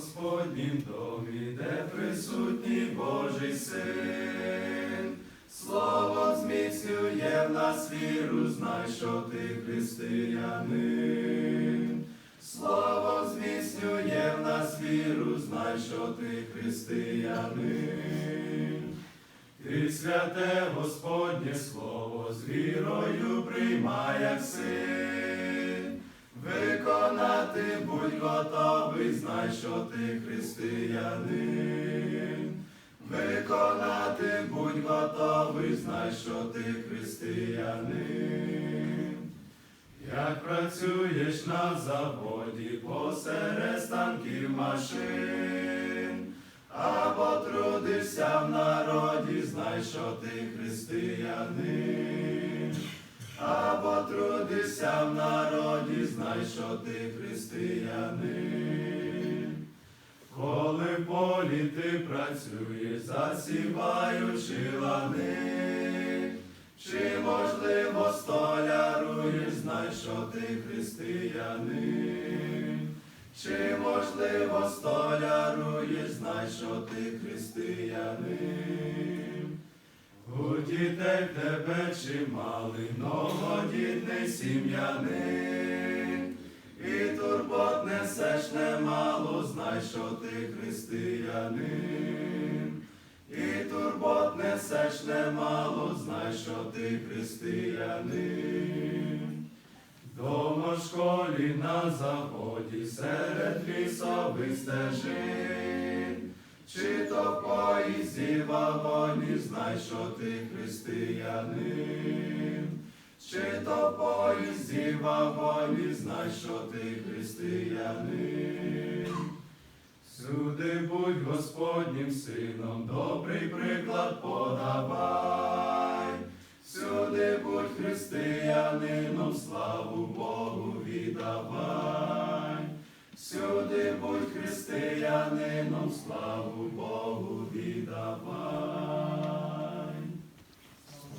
Господнім домі, де присутній Божий син. Слово зміцнює в нас віру, знай, що ти християнин. Слово зміцнює в нас віру, знай, що ти християнин. Ти святе Господнє Слово з вірою приймай як син. Виконати будь готовий, знай, що ти християнин. Виконати будь готовий, знай, що ти християнин. Як працюєш на заводі посеред станків машин, або трудишся в народі, знай, що ти християнин, або трудишся в народі, знай, що ти християнин. Коли в полі ти працюєш, засіваючи лани, чи можливо столяруєш, знай, що ти християнин, чи можливо столяруєш, знай, що ти християнин. У дітей тебе чимали, многодітний сім'янин, і турбот несеш немало, знай, що ти християнин, і турбот несеш немало, знай, що ти християнин. Дома школі на заводі, серед лісових стежин, чи то в поїзді вагоні, знай, що ти християнин, чи то поїзді вагоні, знай, що ти християнин. Всюди будь Господнім сином, добрий приклад подавай. Всюди будь християнином, славу Богу віддавай. Всюди будь християнином, славу Богу.